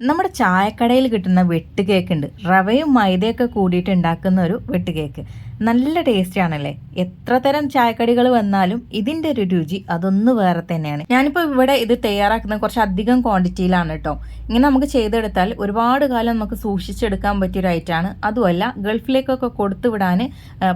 നമ്മുടെ ചായക്കടയിൽ കിട്ടുന്ന വെട്ട് കേക്ക് ഉണ്ട് റവയും മൈദയൊക്കെ കൂടിയിട്ട് ഉണ്ടാക്കുന്ന ഒരു വെട്ട് കേക്ക്. നല്ല ടേസ്റ്റ് ആണല്ലേ? എത്ര തരം ചായക്കടികൾ വന്നാലും ഇതിന്റെ ഒരു രുചി അതൊന്ന് വേറെ തന്നെയാണ്. ഞാനിപ്പോൾ ഇവിടെ ഇത് തയ്യാറാക്കുന്ന കുറച്ച് അധികം ക്വാണ്ടിറ്റിയിലാണ് കേട്ടോ ഇങ്ങനെ നമുക്ക് ചെയ്തെടുത്താൽ ഒരുപാട് കാലം നമുക്ക് സൂക്ഷിച്ചെടുക്കാൻ പറ്റിയ ഒരു ഐറ്റമാണ് അതുമല്ല ഗൾഫിലേക്കൊക്കെ കൊടുത്തു വിടാൻ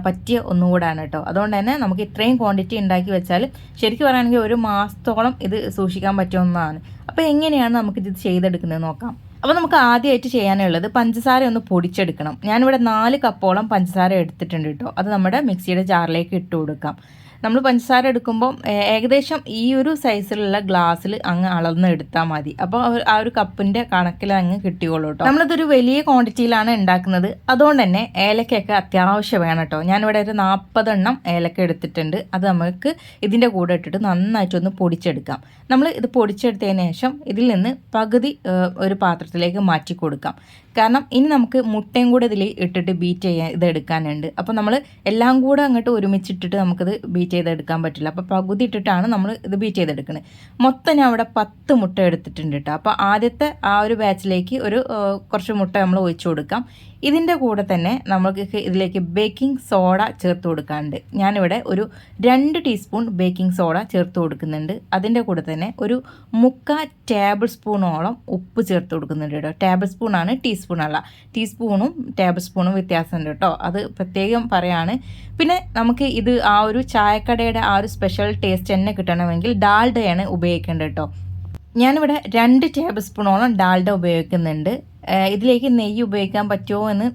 പറ്റിയ ഒന്നുകൂടാണ് കേട്ടോ അതുകൊണ്ട് തന്നെ നമുക്ക് ഇത്രയും ക്വാണ്ടിറ്റി ഉണ്ടാക്കി വെച്ചാൽ ശരിക്കും പറയുകയാണെങ്കിൽ ഒരു മാസത്തോളം ഇത് സൂക്ഷിക്കാൻ പറ്റുന്നതാണ്. അപ്പോൾ എങ്ങനെയാണ് നമുക്കിത് ചെയ്തെടുക്കുന്നത് നോക്കാം. അപ്പോൾ നമുക്ക് ആദ്യമായിട്ട് ചെയ്യാനുള്ളത് പഞ്ചസാര ഒന്ന് പൊടിച്ചെടുക്കണം. ഞാനിവിടെ നാല് കപ്പോളം പഞ്ചസാര എടുത്തിട്ടുണ്ട് കേട്ടോ. അത് നമ്മുടെ മിക്സിയുടെ ജാറിലേക്ക് ഇട്ട് കൊടുക്കാം. നമ്മൾ പഞ്ചസാര എടുക്കുമ്പോൾ ഏകദേശം ഈ ഒരു സൈസിലുള്ള ഗ്ലാസ്സിൽ അങ്ങ് അളന്ന് എടുത്താൽ മതി. അപ്പോൾ ആ ഒരു- കപ്പിന്റെ കണക്കിൽ അങ്ങ് കിട്ടിയോളൂ കേട്ടോ നമ്മളിതൊരു വലിയ ക്വാണ്ടിറ്റിയിലാണ് ഉണ്ടാക്കുന്നത്. അതുകൊണ്ട് തന്നെ ഏലക്കയൊക്കെ അത്യാവശ്യം വേണം കേട്ടോ ഞാനിവിടെ ഒരു നാൽപ്പതെണ്ണം ഏലക്ക എടുത്തിട്ടുണ്ട്. അത് നമുക്ക് ഇതിന്റെ കൂടെ ഇട്ടിട്ട് നന്നായിട്ടൊന്ന് പൊടിച്ചെടുക്കാം. നമ്മൾ ഇത് പൊടിച്ചെടുത്തതിന് ശേഷം ഇതിൽ നിന്ന് പകുതി ഒരു പാത്രത്തിലേക്ക് മാറ്റി കൊടുക്കാം. കാരണം ഇനി നമുക്ക് മുട്ടയും കൂടെ ഇതിൽ ഇട്ടിട്ട് ബീറ്റ് ചെയ്യാൻ ഇത് എടുക്കാനുണ്ട് അപ്പോൾ നമ്മൾ എല്ലാം കൂടെ അങ്ങോട്ട് ഒരുമിച്ചിട്ടിട്ട് നമുക്കിത് ബീറ്റ് ചെയ്തെടുക്കാൻ പറ്റില്ല. അപ്പോൾ പകുതി ഇട്ടിട്ടാണ് നമ്മൾ ഇത് ബീറ്റ് ചെയ്തെടുക്കുന്നത് മൊത്തം ഞാൻ അവിടെ പത്ത് മുട്ട എടുത്തിട്ടുണ്ട് കേട്ടോ അപ്പോൾ ആദ്യത്തെ ആ ഒരു ബാച്ചിലേക്ക് ഒരു കുറച്ച് മുട്ട നമ്മൾ ഒഴിച്ചു കൊടുക്കാം. ഇതിന്റെ കൂടെ തന്നെ നമുക്ക് ഇതിലേക്ക് ബേക്കിംഗ് സോഡ ചേർത്ത് കൊടുക്കാനുണ്ട്. ഞാനിവിടെ ഒരു രണ്ട് ടീസ്പൂൺ ബേക്കിംഗ് സോഡ ചേർത്ത് കൊടുക്കുന്നുണ്ട്. അതിന്റെ കൂടെ തന്നെ ഒരു മുക്കാ ടേബിൾ സ്പൂണോളം ഉപ്പ് ചേർത്ത് കൊടുക്കുന്നുണ്ട് കേട്ടോ. ടേബിൾ സ്പൂണാണ് ടീസ്പൂൺ അല്ല. ടീസ്പൂണും ടേബിൾ സ്പൂണും വ്യത്യാസമുണ്ട് കേട്ടോ. അത് പ്രത്യേകം പറയാണ്. പിന്നെ നമുക്ക് ഇത് ആ ഒരു ചായക്കടയുടെ ആ ഒരു സ്പെഷ്യൽ ടേസ്റ്റ് തന്നെ കിട്ടണമെങ്കിൽ ഡാൽഡയാണ് ഉപയോഗിക്കേണ്ടത് കേട്ടോ. ഞാനിവിടെ രണ്ട് ടേബിൾ സ്പൂണോളം ഡാൽഡ ഉപയോഗിക്കുന്നുണ്ട്. ഇതിലേക്ക് നെയ്യ് ഉപയോഗിക്കാൻ പറ്റുമോ എന്ന്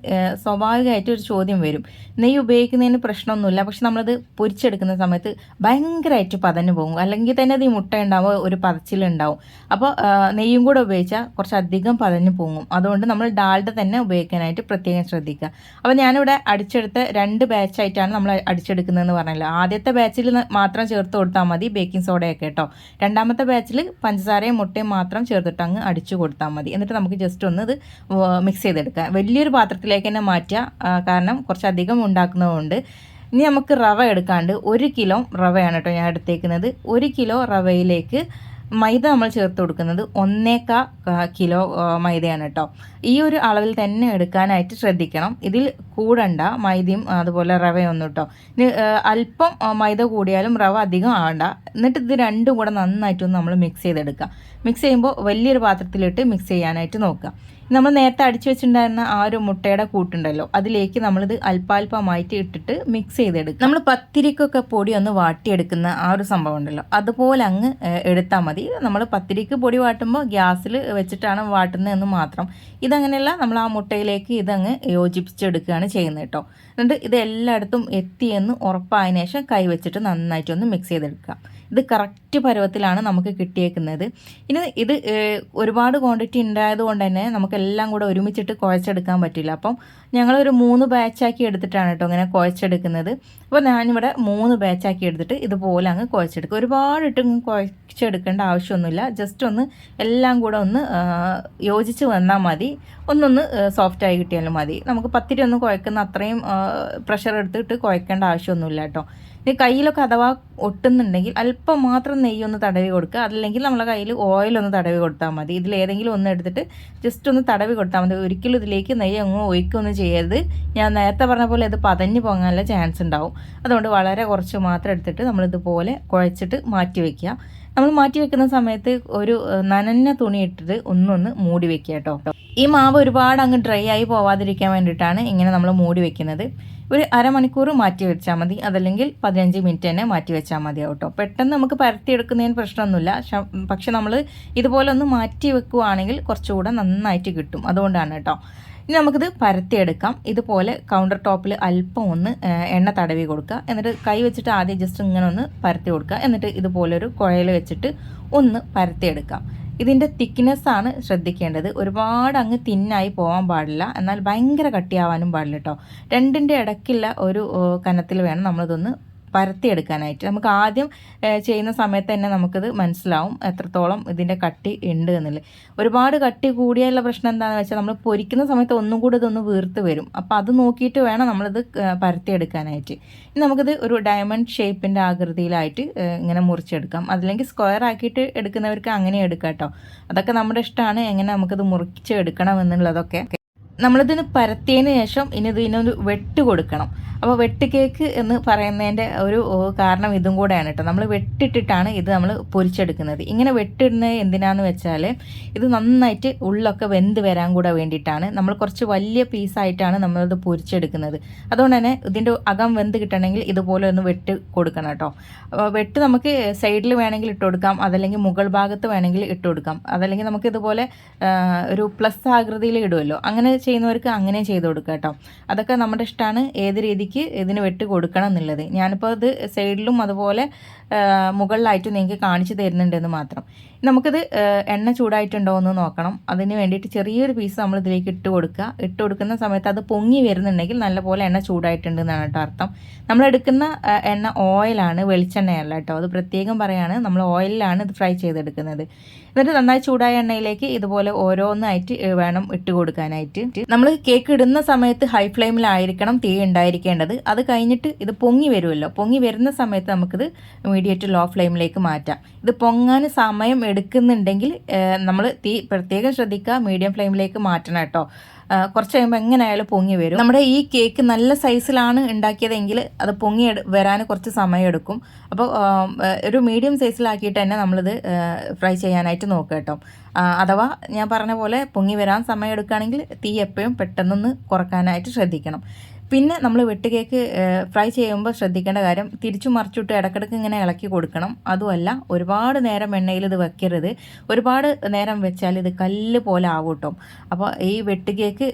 സ്വാഭാവികമായിട്ട് ഒരു ചോദ്യം വരും. നെയ്യ് ഉപയോഗിക്കുന്നതിന് പ്രശ്നമൊന്നുമില്ല. പക്ഷെ നമ്മളത് പൊരിച്ചെടുക്കുന്ന സമയത്ത് ഭയങ്കരമായിട്ട് പതഞ്ഞു പോകും. അല്ലെങ്കിൽ തന്നെ അത് ഈ മുട്ട ഉണ്ടാവുമ്പോൾ ഒരു പതച്ചിലുണ്ടാവും. അപ്പോൾ നെയ്യും കൂടെ ഉപയോഗിച്ചാൽ കുറച്ചധികം പതഞ്ഞു പോകും അതുകൊണ്ട് നമ്മൾ ഡാൽഡ തന്നെ ഉപയോഗിക്കാനായിട്ട് പ്രത്യേകം ശ്രദ്ധിക്കുക. അപ്പോൾ ഞാനിവിടെ അടിച്ചെടുത്ത രണ്ട് ബാച്ചായിട്ടാണ് നമ്മൾ അടിച്ചെടുക്കുന്നതെന്ന് പറഞ്ഞല്ലോ. ആദ്യത്തെ ബാച്ചിൽ മാത്രം ചേർത്ത് കൊടുത്താൽ മതി ബേക്കിംഗ് സോഡയൊക്കെ കേട്ടോ. രണ്ടാമത്തെ ബാച്ചിൽ പഞ്ചസാരയും മുട്ടയും മാത്രം ചേർത്തിട്ട് അങ്ങ് അടിച്ചു കൊടുത്താൽ മതി. എന്നിട്ട് നമുക്ക് ജസ്റ്റ് ഒന്ന് ഇത് മിക്സ് ചെയ്തെടുക്കുക. വലിയൊരു പാത്രത്തിലേക്ക് തന്നെ മാറ്റുക. കാരണം കുറച്ചധികം ഉണ്ടാക്കുന്നതുകൊണ്ട്. ഇനി നമുക്ക് റവ എടുക്കാണ്ട് ഒരു കിലോ റവയാണ് കേട്ടോ ഞാൻ എടുത്തേക്കുന്നത്. ഒരു കിലോ റവയിലേക്ക് മൈദ നമ്മൾ ചേർത്ത് കൊടുക്കുന്നത് ഒന്നേക്കാ കിലോ മൈദയാണ് കേട്ടോ. ഈ ഒരു അളവിൽ തന്നെ എടുക്കാനായിട്ട് ശ്രദ്ധിക്കണം. ഇതിൽ കൂടണ്ട മൈദയും അതുപോലെ റവയൊന്നും കേട്ടോ. ഇനി അല്പം മൈദ കൂടിയാലും റവ അധികം ആവണ്ട. എന്നിട്ട് ഇത് രണ്ടും കൂടെ നന്നായിട്ടൊന്ന് നമ്മൾ മിക്സ് ചെയ്തെടുക്കുക. മിക്സ് ചെയ്യുമ്പോൾ വലിയൊരു പാത്രത്തിലിട്ട് മിക്സ് ചെയ്യാനായിട്ട് നോക്കുക. നമ്മൾ നേരത്തെ അടിച്ചു വെച്ചിട്ടുണ്ടായിരുന്ന ആ ഒരു മുട്ടയുടെ കൂട്ടുണ്ടല്ലോ. അതിലേക്ക് നമ്മളിത് അല്പാൽപമായിട്ട് ഇട്ടിട്ട് മിക്സ് ചെയ്തെടുക്കും നമ്മൾ പത്തിരിക്കൊക്കെ പൊടി ഒന്ന് വാട്ടിയെടുക്കുന്ന ആ ഒരു സംഭവം ഉണ്ടല്ലോ. അതുപോലെ അങ്ങ് എടുത്താൽ മതി. നമ്മൾ പത്തിരിക്ക് പൊടി വാട്ടുമ്പോൾ ഗ്യാസിൽ വെച്ചിട്ടാണ് വാട്ടുന്നതെന്ന് മാത്രം. ഇതങ്ങനെയല്ല നമ്മൾ ആ മുട്ടയിലേക്ക് ഇതങ്ങ് യോജിപ്പിച്ചെടുക്കുകയാണ് ചെയ്യുന്നത് കേട്ടോ. എന്നിട്ട് ഇത് എല്ലായിടത്തും എത്തിയെന്ന് ഉറപ്പായതിനു ശേഷം കൈ വെച്ചിട്ട് നന്നായിട്ടൊന്ന് മിക്സ് ചെയ്തെടുക്കുക. ഇത് കറക്റ്റ് പരുവത്തിലാണ് നമുക്ക് കിട്ടിയേക്കുന്നത്. ഇനി ഇത് ഒരുപാട് ക്വാണ്ടിറ്റി ഉണ്ടായത് കൊണ്ട് തന്നെ നമുക്ക് എല്ലാം കൂടെ ഒരുമിച്ചിട്ട് കുഴച്ചെടുക്കാൻ പറ്റില്ല. അപ്പം ഞങ്ങളൊരു മൂന്ന് ബാച്ചാക്കി എടുത്തിട്ടാണ് കേട്ടോ അങ്ങനെ കുഴച്ചെടുക്കുന്നത്. അപ്പോൾ ഞാനിവിടെ മൂന്ന് ബാച്ചാക്കി എടുത്തിട്ട് ഇതുപോലെ അങ്ങ് കുഴച്ചെടുക്കും. ഒരുപാട് ഇട്ട് കുഴച്ചെടുക്കേണ്ട ആവശ്യമൊന്നുമില്ല. ജസ്റ്റ് ഒന്ന് എല്ലാം കൂടെ ഒന്ന് യോജിച്ച് വന്നാൽ മതി. ഒന്നൊന്ന് സോഫ്റ്റായി കിട്ടിയാലും മതി. നമുക്ക് പത്തിരി ഒന്ന് കുഴക്കുന്ന അത്രയും പ്രഷർ എടുത്തിട്ട് കുഴക്കേണ്ട ആവശ്യമൊന്നുമില്ല കേട്ടോ. ഇനി കയ്യിലൊക്കെ അഥവാ ഒട്ടുന്നുണ്ടെങ്കിൽ അല്പം മാത്രം നെയ്യ് ഒന്ന് തടവി കൊടുക്കുക. അല്ലെങ്കിൽ നമ്മളെ കയ്യിൽ ഒന്ന് തടവി കൊടുത്താൽ മതി. ഇതിൽ ഏതെങ്കിലും ഒന്ന് എടുത്തിട്ട് ജസ്റ്റ് ഒന്ന് തടവി കൊടുത്താൽ മതി. ഒരിക്കലും ഇതിലേക്ക് നെയ്യ് അങ്ങ് ഒഴിക്കൊന്നും ചെയ്യരുത്. ഞാൻ നേരത്തെ പറഞ്ഞ പോലെ ഇത് പതഞ്ഞു പോകാനുള്ള ചാൻസ് ഉണ്ടാവും. അതുകൊണ്ട് വളരെ കുറച്ച് മാത്രം എടുത്തിട്ട് നമ്മളിതുപോലെ കുഴച്ചിട്ട് മാറ്റി വയ്ക്കുക നമ്മൾ മാറ്റി വെക്കുന്ന സമയത്ത് ഒരു നനഞ്ഞ തുണി ഇട്ടിട്ട് ഒന്നൊന്ന് മൂടി വെക്കുക കേട്ടോ. ഈ മാവ് ഒരുപാട് അങ്ങ് ഡ്രൈ ആയി പോവാതിരിക്കാൻ വേണ്ടിയിട്ടാണ് ഇങ്ങനെ നമ്മൾ മൂടി വെക്കുന്നത്. ഒരു അരമണിക്കൂർ മാറ്റി വെച്ചാൽ മതി. അതല്ലെങ്കിൽ പതിനഞ്ച് മിനിറ്റ് തന്നെ മാറ്റി വെച്ചാൽ മതി കേട്ടോ പെട്ടെന്ന് നമുക്ക് പരത്തിയെടുക്കുന്നതിന് പ്രശ്നമൊന്നുമില്ല. പക്ഷെ നമ്മൾ ഇതുപോലെ ഒന്ന് മാറ്റി വെക്കുവാണെങ്കിൽ കുറച്ചുകൂടെ നന്നായിട്ട് കിട്ടും. അതുകൊണ്ടാണ് കേട്ടോ. ഇനി നമുക്കിത് പരത്തിയെടുക്കാം. ഇതുപോലെ കൗണ്ടർ ടോപ്പിൽ അല്പം ഒന്ന് എണ്ണ തടവി കൊടുക്കുക. എന്നിട്ട് കൈ വെച്ചിട്ട് ആദ്യം ജസ്റ്റ് ഇങ്ങനെ ഒന്ന് പരത്തി കൊടുക്കുക. എന്നിട്ട് ഇതുപോലെ ഒരു കുഴൽ വെച്ചിട്ട് ഒന്ന് പരത്തിയെടുക്കാം. ഇതിന്റെ തിക്നെസ് ആണ് ശ്രദ്ധിക്കേണ്ടത്. ഒരുപാട് അങ്ങ് തിന്നായി പോകാൻ പാടില്ല. എന്നാൽ ഭയങ്കര കട്ടിയാവാനും പാടില്ല കേട്ടോ രണ്ടിന്റെ ഇടയ്ക്കുള്ള ഒരു കനത്തിൽ വേണം നമ്മളിതൊന്ന് പരത്തിയെടുക്കാനായിട്ട്. നമുക്ക് ആദ്യം ചെയ്യുന്ന സമയത്ത് തന്നെ നമുക്കിത് മനസ്സിലാവും എത്രത്തോളം ഇതിന്റെ കട്ടി ഉണ്ട് എന്നുള്ളത്. ഒരുപാട് കട്ടി കൂടിയുള്ള പ്രശ്നം എന്താണെന്ന് വെച്ചാൽ നമ്മൾ പൊരിക്കുന്ന സമയത്ത് ഒന്നും കൂടി ഇതൊന്ന് വീർത്ത് വരും. അപ്പോൾ അത് നോക്കിയിട്ട് വേണം നമ്മളിത് പരത്തിയെടുക്കാനായിട്ട്. ഇനി നമുക്കിത് ഒരു ഡയമണ്ട് ഷേപ്പിന്റെ ആകൃതിയിലായിട്ട് ഇങ്ങനെ മുറിച്ചെടുക്കാം. അതല്ലെങ്കിൽ സ്ക്വയർ ആക്കിയിട്ട് എടുക്കുന്നവർക്ക് അങ്ങനെ എടുക്കാം കേട്ടോ. അതൊക്കെ നമ്മുടെ ഇഷ്ടമാണ്. എങ്ങനെ നമുക്കിത് മുറിച്ചെടുക്കണം എന്നുള്ളതൊക്കെ. നമ്മളിതിന് പരത്തിയതിന് ശേഷം ഇനി ഇതിനൊരു വെട്ട് കൊടുക്കണം. അപ്പോൾ വെട്ട് കേക്ക് എന്ന് പറയുന്നതിന്റെ ഒരു കാരണം ഇതും കൂടെയാണ് കേട്ടോ നമ്മൾ വെട്ടിട്ടിട്ടാണ് ഇത് നമ്മൾ പൊരിച്ചെടുക്കുന്നത്. ഇങ്ങനെ വെട്ടിടുന്നത് എന്തിനാന്ന് വെച്ചാൽ ഇത് നന്നായിട്ട് ഉള്ളൊക്കെ വെന്ത് വരാൻ കൂടെ വേണ്ടിയിട്ടാണ്. നമ്മൾ കുറച്ച് വലിയ പീസായിട്ടാണ് നമ്മളിത് പൊരിച്ചെടുക്കുന്നത്. അതുകൊണ്ട് തന്നെ ഇതിന്റെ അകം വെന്ത് കിട്ടണമെങ്കിൽ ഇതുപോലെ ഒന്ന് വെട്ട് കൊടുക്കണം കേട്ടോ വെട്ട് നമുക്ക് സൈഡിൽ വേണമെങ്കിൽ ഇട്ട് കൊടുക്കാം. അതല്ലെങ്കിൽ മുകൾ ഭാഗത്ത് വേണമെങ്കിൽ ഇട്ട് കൊടുക്കാം. അതല്ലെങ്കിൽ നമുക്ക് ഇതുപോലെ ഒരു പ്ലസ് ആകൃതിയിൽ ഇടുമല്ലോ അങ്ങനെ ചെയ്യുന്നവർക്ക് അങ്ങനെ ചെയ്ത് കൊടുക്കാം കേട്ടോ അതൊക്കെ നമ്മുടെ ഇഷ്ടമാണ് ഏത് രീതിക്ക് ഇതിന് വെട്ടി കൊടുക്കണം എന്നുള്ളത്. ഞാനിപ്പോൾ അത് സൈഡിലും അതുപോലെ മുകളിലായിട്ട് നിങ്ങൾക്ക് കാണിച്ചു തരുന്നുണ്ടെന്ന് മാത്രം. നമുക്കിത് എണ്ണ ചൂടായിട്ടുണ്ടോ എന്ന് നോക്കണം. അതിന് വേണ്ടിയിട്ട് ചെറിയൊരു പീസ് നമ്മൾ ഇതിലേക്ക് ഇട്ട് കൊടുക്കുക. ഇട്ട് കൊടുക്കുന്ന സമയത്ത് അത് പൊങ്ങി വരുന്നുണ്ടെങ്കിൽ നല്ലപോലെ എണ്ണ ചൂടായിട്ടുണ്ട് എന്നാണ് കേട്ടോ അർത്ഥം. നമ്മൾ എടുക്കുന്ന എണ്ണ ഓയിലാണ് വെളിച്ചെണ്ണയല്ല കേട്ടോ. അത് പ്രത്യേകം പറയാണ് നമ്മൾ ഓയിലാണ് ഇത് ഫ്രൈ ചെയ്തെടുക്കുന്നത്. എന്നിട്ട് നന്നായി ചൂടായ എണ്ണയിലേക്ക് ഇതുപോലെ ഓരോന്നായിട്ട് വേണം ഇട്ട് കൊടുക്കാനായിട്ട്. നമ്മൾ കേക്ക് ഇടുന്ന സമയത്ത് ഹൈ ഫ്ലെയിമിലായിരിക്കണം തീ ഉണ്ടായിരിക്കേണ്ടത്. അത് കഴിഞ്ഞിട്ട് ഇത് പൊങ്ങി വരുമല്ലോ. പൊങ്ങി വരുന്ന സമയത്ത് നമുക്കിത് മീഡിയറ്റ് ലോ ഫ്ലെയിമിലേക്ക് മാറ്റാം. ഇത് പൊങ്ങാൻ സമയം എടുക്കുന്നുണ്ടെങ്കിൽ നമ്മൾ തീ പ്രത്യേകം ശ്രദ്ധിക്കുക മീഡിയം ഫ്ലെയിമിലേക്ക് മാറ്റണം കേട്ടോ. കുറച്ച് കഴിയുമ്പോൾ എങ്ങനെയായാലും പൊങ്ങി വരും. നമ്മുടെ ഈ കേക്ക് നല്ല സൈസിലാണ് ഉണ്ടാക്കിയതെങ്കിൽ അത് പൊങ്ങി വരാൻ കുറച്ച് സമയം എടുക്കും. അപ്പോൾ ഒരു മീഡിയം സൈസിലാക്കിയിട്ട് തന്നെ നമ്മളിത് ഫ്രൈ ചെയ്യാനായിട്ട് നോക്കുക കേട്ടോ. അഥവാ ഞാൻ പറഞ്ഞ പോലെ പൊങ്ങി വരാൻ സമയം എടുക്കുകയാണെങ്കിൽ തീ എപ്പോഴും പെട്ടെന്നൊന്ന് കുറക്കാനായിട്ട് ശ്രദ്ധിക്കണം. പിന്നെ നമ്മൾ വെട്ട് കേക്ക് ഫ്രൈ ചെയ്യുമ്പോൾ ശ്രദ്ധിക്കേണ്ട കാര്യം തിരിച്ചു മറിച്ചിട്ട് ഇടക്കിടക്ക് ഇങ്ങനെ ഇളക്കി കൊടുക്കണം. അതുമല്ല ഒരുപാട് നേരം എണ്ണയിൽ ഇത് വെക്കരുത്. ഒരുപാട് നേരം വെച്ചാൽ ഇത് കല്ല് പോലെ ആവും കേട്ടോ അപ്പോൾ ഈ വെട്ട് കേക്ക്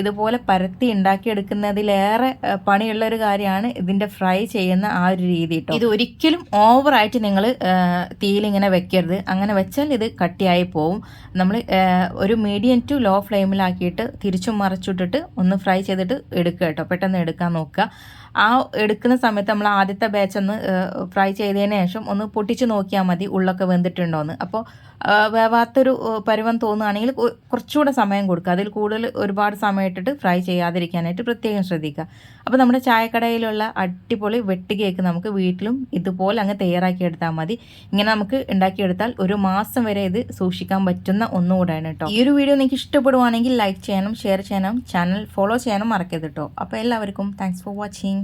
ഇതുപോലെ പരത്തി ഉണ്ടാക്കിയെടുക്കുന്നതിലേറെ പണിയുള്ള ഒരു കാര്യമാണ് ഇതിന്റെ ഫ്രൈ ചെയ്യുന്ന ആ ഒരു രീതി കേട്ടോ ഇത് ഒരിക്കലും ഓവറായിട്ട് നിങ്ങൾ തീയിലിങ്ങനെ വെക്കരുത്. അങ്ങനെ വെച്ചാൽ ഇത് കട്ടിയായി പോവും. നമ്മൾ ഒരു മീഡിയം ടു ലോ ഫ്ലെയിമിലാക്കിയിട്ട് തിരിച്ചും മറിച്ചിട്ടിട്ട് ഒന്ന് ഫ്രൈ ചെയ്തിട്ട് എടുക്കുക കേട്ടോ പെട്ടെന്ന് എടുക്കാൻ നോക്കുക. ആ എടുക്കുന്ന സമയത്ത് നമ്മൾ ആദ്യത്തെ ബാച്ച് ഒന്ന് ഫ്രൈ ചെയ്തതിന് ശേഷം ഒന്ന് പൊട്ടിച്ച് നോക്കിയാൽ മതി ഉള്ളൊക്കെ വെന്തിട്ടുണ്ടോയെന്ന് അപ്പോൾ വേവാത്തൊരു പരുവം തോന്നുകയാണെങ്കിൽ കുറച്ചുകൂടെ സമയം കൊടുക്കുക. അതിൽ കൂടുതൽ ഒരുപാട് സമയം ഇട്ടിട്ട് ഫ്രൈ ചെയ്യാതിരിക്കാനായിട്ട് പ്രത്യേകം ശ്രദ്ധിക്കുക. അപ്പോൾ നമ്മുടെ ചായക്കടയിലുള്ള അടിപൊളി വെട്ട് കേക്ക് നമുക്ക് വീട്ടിലും ഇതുപോലെ അങ്ങ് തയ്യാറാക്കിയെടുത്താൽ മതി. ഇങ്ങനെ നമുക്ക് ഉണ്ടാക്കിയെടുത്താൽ ഒരു മാസം വരെ ഇത് സൂക്ഷിക്കാൻ പറ്റുന്ന ഒന്നുകൂടെയാണ് കേട്ടോ. ഈ ഒരു വീഡിയോ നിങ്ങൾക്ക് ഇഷ്ടപ്പെടുവാണെങ്കിൽ ലൈക്ക് ചെയ്യണം ഷെയർ ചെയ്യണം ചാനൽ ഫോളോ ചെയ്യാനും മറക്കരുത് കേട്ടോ. അപ്പോൾ എല്ലാവർക്കും താങ്ക്സ് ഫോർ വാച്ചിങ്